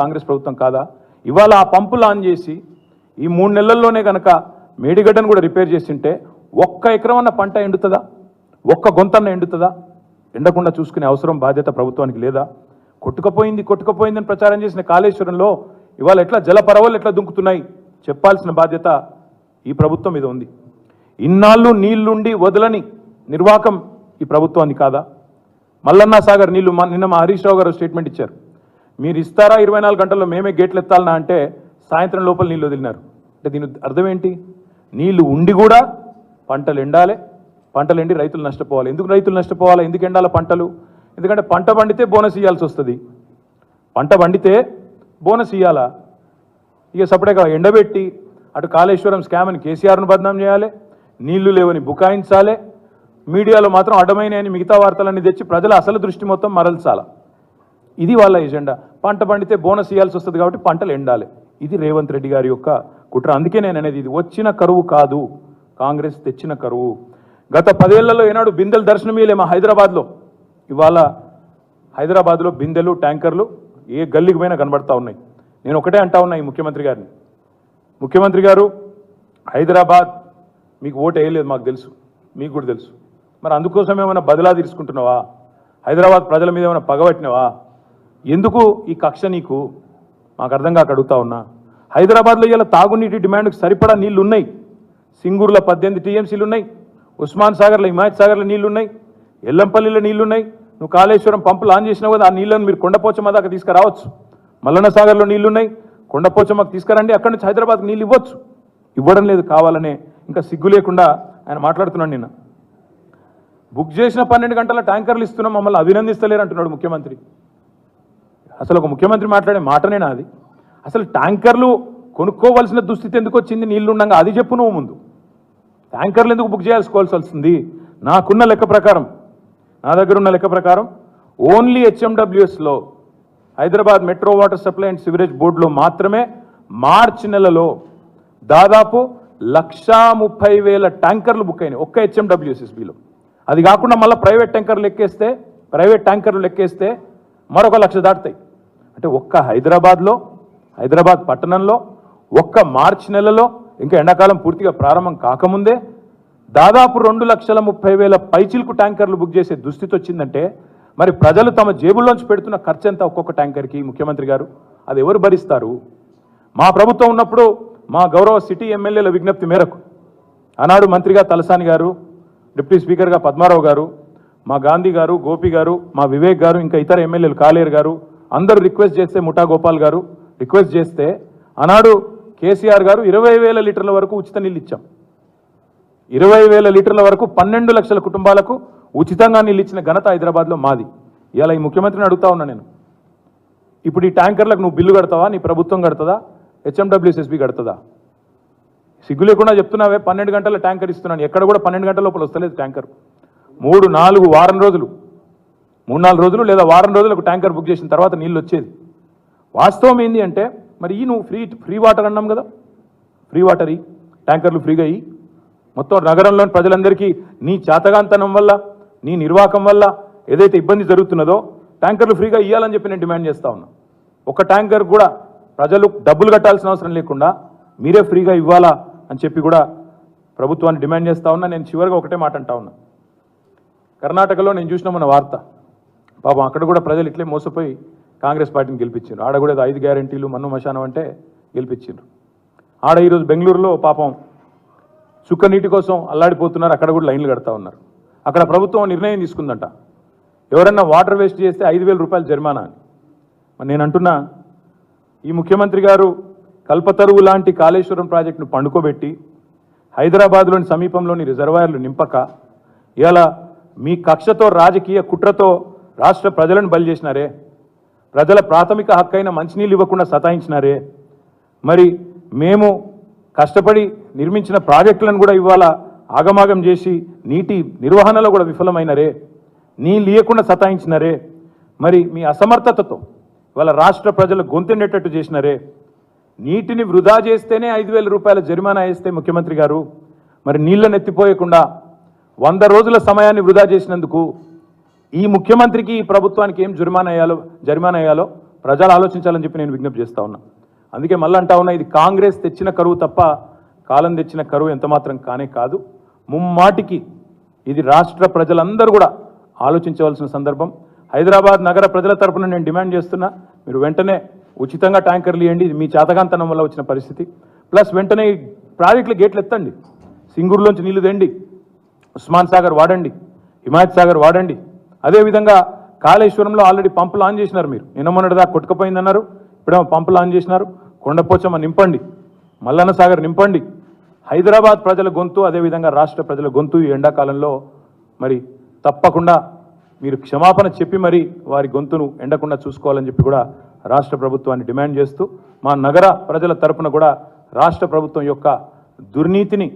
కాంగ్రెస్ ప్రభుత్వం కాదా? ఇవాళ ఆ పంపులు ఆన్ చేసి ఈ మూడు నెలల్లోనే కనుక మేడిగడ్డను కూడా రిపేర్ చేసింటే ఒక్క ఎకరం పంట ఎండుతుందా? ఒక్క గొంతన్న ఎండుతుందా? ఎండకుండా చూసుకునే అవసరం బాధ్యత ప్రభుత్వానికి లేదా? కొట్టుకపోయింది కొట్టుకపోయిందని ప్రచారం చేసిన కాళేశ్వరంలో ఇవాళ ఎట్లా జలపరవలు ఎట్లా దుంకుతున్నాయి? చెప్పాల్సిన బాధ్యత ఈ ప్రభుత్వం మీద ఉంది. ఇన్నాళ్ళు నీళ్ళుండి వదలని నిర్వాకం ఈ ప్రభుత్వాన్ని కాదా? మల్లన్న సాగర్ నీళ్ళు మా- నిన్న మా హరీష్ రావు గారు స్టేట్మెంట్ ఇచ్చారు. మీరు ఇస్తారా ఇరవై నాలుగు గంటల్లో మేమే గేట్లు ఎత్తాలనా అంటే సాయంత్రం లోపల నీళ్ళు వదిలినారు. అంటే దీని అర్థం ఏంటి నీళ్ళు ఉండి కూడా పంటలు ఎండాలి. పంటలు ఎండి రైతులు నష్టపోవాలి. ఎందుకు రైతులు నష్టపోవాలి? ఎందుకు ఎండాలి పంటలు? ఎందుకంటే పంట పండితే బోనస్ ఇవ్వాల్సి వస్తుంది. పంట పండితే బోనస్ ఇవ్వాలా ఇక సపరేట్గా ఎండబెట్టి అటు కాళేశ్వరం స్కామ్ అని కేసీఆర్ను బదనాం చేయాలి. నీళ్ళు లేవని బుకాయించాలి. మీడియాలో మాత్రం అడ్డమైన మిగతా వార్తలన్నీ తెచ్చి ప్రజల అసలు దృష్టి మొత్తం మరల్చాలా. ఇది వాళ్ళ ఎజెండా. పంట పండితే బోనస్ ఇవ్వాల్సి వస్తుంది కాబట్టి పంటలు ఎండాలి. ఇది రేవంత్ రెడ్డి గారి యొక్క కుట్ర. అందుకే నేను అనేది ఇది. వచ్చిన కరువు కాదు. కాంగ్రెస్ తెచ్చిన కరువు. గత పదేళ్ళలో ఏనాడు బిందెలు దర్శనమీయలే మా హైదరాబాద్లో? ఇవాళ హైదరాబాద్లో బిందెలు ట్యాంకర్లు ఏ గల్లీకి పోయినా కనబడతా ఉన్నాయి. నేను ఒకటే అంటా ఉన్నా ఈ ముఖ్యమంత్రి గారిని. ముఖ్యమంత్రి గారు హైదరాబాద్ మీకు ఓటు వేయలేదు మాకు తెలుసు. మీకు కూడా తెలుసు. మరి అందుకోసం ఏమైనా బదిలా తీసుకుంటున్నావా? హైదరాబాద్ ప్రజల మీద ఏమైనా పగబట్టినవా? ఎందుకు ఈ కక్ష నీకు? మాకు అర్థం కాక అడుగుతా ఉన్నా. హైదరాబాద్లో ఇలా తాగునీటి డిమాండ్కి సరిపడా నీళ్ళు ఉన్నాయి సింగూరులో పద్దెనిమిది టీఎంసీలు ఉన్నాయి. ఉస్మాన్ సాగర్లో హిమాయత్ సాగర్లో నీళ్ళున్నాయి. ఎల్లంపల్లిలో నీళ్ళున్నాయి. నువ్వు కాళేశ్వరం పంపులు ఆన్ చేసినావు కదా ఆ నీళ్ళని మీరు కొండపోచమ్మ దాకా తీసుకురావచ్చు. మల్లన్న సాగర్లో నీళ్ళున్నాయి. కొండపోచమ్మకు తీసుకురండి అక్కడి నుంచి హైదరాబాద్కి నీళ్ళు ఇవ్వచ్చు. ఇవ్వడం లేదు కావాలనే ఇంకా సిగ్గు లేకుండా ఆయన మాట్లాడుతున్నాడు నిన్న. బుక్ చేసిన పన్నెండు గంటల ట్యాంకర్లు ఇస్తున్నాం మమ్మల్ని అభినందిస్తలేరు అంటున్నాడు ముఖ్యమంత్రి. అసలు ఒక ముఖ్యమంత్రి మాట్లాడే మాటనే అది అసలు ట్యాంకర్లు కొనుక్కోవలసిన దుస్థితి ఎందుకు వచ్చింది? నీళ్ళు ఉండగా అది చెప్పు నువ్వు ముందు. ట్యాంకర్లు ఎందుకు బుక్ చేసుకోవాల్సి వస్తుంది నాకున్న లెక్క ప్రకారం. నా దగ్గర ఉన్న లెక్క ప్రకారం only హెచ్ఎండబ్ల్యూఎస్లో Hyderabad metro water supply and sewerage బోర్డులో మాత్రమే మార్చి నెలలో దాదాపు లక్షా ముప్పై వేల ట్యాంకర్లు బుక్ అయినాయి. ఒక్క హెచ్ఎండబ్ల్యూఎస్ఎస్బిలో అది కాకుండా మళ్ళీ ప్రైవేట్ ట్యాంకర్లు ఎక్కేస్తే ప్రైవేట్ ట్యాంకర్లు ఎక్కేస్తే మరొక లక్ష దాటుతాయి. అంటే ఒక్క హైదరాబాద్లో హైదరాబాద్ పట్టణంలో ఒక్క మార్చి నెలలో ఇంకా ఎండాకాలం పూర్తిగా ప్రారంభం కాకముందే దాదాపు రెండు లక్షల ముప్పై వేల పైచిల్కు ట్యాంకర్లు బుక్ చేసే దుస్థితి వచ్చిందంటే మరి ప్రజలు తమ జేబుల్లోంచి పెడుతున్న ఖర్చు ఎంత ఒక్కొక్క ట్యాంకర్కి? ముఖ్యమంత్రి గారు అది ఎవరు భరిస్తారు? మా ప్రభుత్వం ఉన్నప్పుడు మా గౌరవ సిటీ ఎమ్మెల్యేల విజ్ఞప్తి మేరకు ఆనాడు మంత్రిగా తలసాని గారు డిప్యూటీ స్పీకర్గా పద్మారావు గారు మా గాంధీ గారు గోపి గారు మా వివేక్ గారు ఇంకా ఇతర ఎమ్మెల్యేలు కాలేరు గారు అందరూ రిక్వెస్ట్ చేస్తే ముఠా గోపాల్ గారు రిక్వెస్ట్ చేస్తే ఆనాడు కేసీఆర్ గారు ఇరవై వేల లీటర్ల వరకు ఉచిత నీళ్ళు ఇచ్చాం ఇరవై వేల లీటర్ల వరకు పన్నెండు లక్షల కుటుంబాలకు ఉచితంగా నీళ్ళు ఇచ్చిన ఘనత హైదరాబాద్లో మాది. ఇలా ఈ ముఖ్యమంత్రిని అడుగుతా ఉన్నా నేను. ఇప్పుడు ఈ ట్యాంకర్లకు నువ్వు బిల్లు కడతావా? నీ ప్రభుత్వం కడుతుందా? హెచ్ఎండబ్ల్యూఎస్ఎస్బి కడుతుందా? సిగ్గు లేకుండా చెప్తున్నావే పన్నెండు గంటల ట్యాంకర్ ఇస్తున్నాను. ఎక్కడ కూడా పన్నెండు గంటల లోపల వస్తలేదు ట్యాంకర్. మూడు నాలుగు వారం రోజులు మూడు నాలుగు రోజులు లేదా వారం రోజులకు ట్యాంకర్ బుక్ చేసిన తర్వాత నీళ్ళు వచ్చేది. వాస్తవం ఏంది అంటే మరి ఈ నువ్వు ఫ్రీ ఫ్రీ వాటర్ అన్నాం కదా? ఫ్రీ వాటర్ ఈ ట్యాంకర్లు ఫ్రీగా అయ్యి మొత్తం నగరంలోని ప్రజలందరికీ నీ చేతగాంతనం వల్ల నీ నిర్వాహకం వల్ల ఏదైతే ఇబ్బంది జరుగుతున్నదో ట్యాంకర్లు ఫ్రీగా ఇవ్వాలని చెప్పి నేను డిమాండ్ చేస్తా ఉన్నా. ఒక ట్యాంకర్ కూడా ప్రజలు డబ్బులు కట్టాల్సిన అవసరం లేకుండా మీరే ఫ్రీగా ఇవ్వాలా అని చెప్పి కూడా ప్రభుత్వాన్ని డిమాండ్ చేస్తా ఉన్నా. నేను చివరిగా ఒకటే మాట అంటా ఉన్నా. కర్ణాటకలో నేను చూసిన మన వార్త. పాపం అక్కడ కూడా ప్రజలు ఇట్లే మోసపోయి కాంగ్రెస్ పార్టీని గెలిపించారు ఆడ కూడా ఐదు గ్యారంటీలు మన్ను మశానం అంటే గెలిపించారు ఆడ ఈరోజు బెంగళూరులో పాపం చుక్క నీటి కోసం అల్లాడిపోతున్నారు. అక్కడ కూడా లైన్లు కడతా ఉన్నారు. అక్కడ ప్రభుత్వం నిర్ణయం తీసుకుందంట. ఎవరన్నా వాటర్ వేస్ట్ చేస్తే ఐదు వేల రూపాయలు జరిమానా అని. నేను అంటున్నా ఈ ముఖ్యమంత్రి గారు కల్పతరువు లాంటి కాళేశ్వరం ప్రాజెక్టును పండుకోబెట్టి హైదరాబాద్లోని సమీపంలోని రిజర్వాయర్లు నింపక ఇలా మీ కక్షతో రాజకీయ కుట్రతో రాష్ట్ర ప్రజలను బలి చేసినారే? ప్రజల ప్రాథమిక హక్కైన మంచినీళ్ళు ఇవ్వకుండా సతాయించినారే? మరి మేము కష్టపడి నిర్మించిన ప్రాజెక్టులను కూడా ఇవాళ ఆగమాగం చేసి నీటి నిర్వహణలో కూడా విఫలమైనరే? నీళ్ళు ఇవ్వకుండా సతాయించినరే? మరి మీ అసమర్థతతో ఇవాళ రాష్ట్ర ప్రజలు గొంతెండేటట్టు చేసినరే? నీటిని వృధా చేస్తేనే ఐదు వేల రూపాయల జరిమానా వేస్తే ముఖ్యమంత్రి గారు. మరి నీళ్ళను ఎత్తిపోయకుండా వంద రోజుల సమయాన్ని వృధా చేసినందుకు ఈ ముఖ్యమంత్రికి ఈ ప్రభుత్వానికి ఏం జరిమానా వేయాలో జరిమానా వేయాలో ప్రజలు ఆలోచించాలని చెప్పి నేను విజ్ఞప్తి చేస్తా ఉన్నా. అందుకే మళ్ళీ అంటా ఉన్నా ఇది కాంగ్రెస్ తెచ్చిన కరువు తప్ప కాలం తెచ్చిన కరువు ఎంతమాత్రం కానే కాదు. ముమ్మాటికి ఇది రాష్ట్ర ప్రజలందరూ కూడా ఆలోచించవలసిన సందర్భం. హైదరాబాద్ నగర ప్రజల తరపున నేను డిమాండ్ చేస్తున్నా మీరు వెంటనే ఉచితంగా ట్యాంకర్లు ఇవ్వండి ఇది మీ చేతగాంతనం వల్ల వచ్చిన పరిస్థితి. ప్లస్ వెంటనే ప్రాజెక్టులు ప్రాజెక్టుల గేట్లు ఎత్తండి. సింగూరులోంచి నీళ్ళు తెండి. ఉస్మాన్ సాగర్ వాడండి. హిమాయత్ సాగర్ వాడండి. అదేవిధంగా కాళేశ్వరంలో ఆల్రెడీ పంపులు ఆన్ చేసినారు మీరు. నిన్న మొన్నటిదా కొట్టుకుపోయిందన్నారు. ఇప్పుడేమో పంపులు ఆన్ చేసినారు. కొండపోచమ్మ నింపండి. మల్లన్న సాగర్ నింపండి. హైదరాబాద్ ప్రజల గొంతు అదేవిధంగా రాష్ట్ర ప్రజల గొంతు ఈ ఎండాకాలంలో మరి తప్పకుండా మీరు క్షమాపణ చెప్పి మరి వారి గొంతును ఎండకుండా చూసుకోవాలని చెప్పి కూడా రాష్ట్ర ప్రభుత్వాన్ని డిమాండ్ చేస్తూ మా నగర ప్రజల తరపున కూడా రాష్ట్ర ప్రభుత్వం యొక్క దుర్నీతిని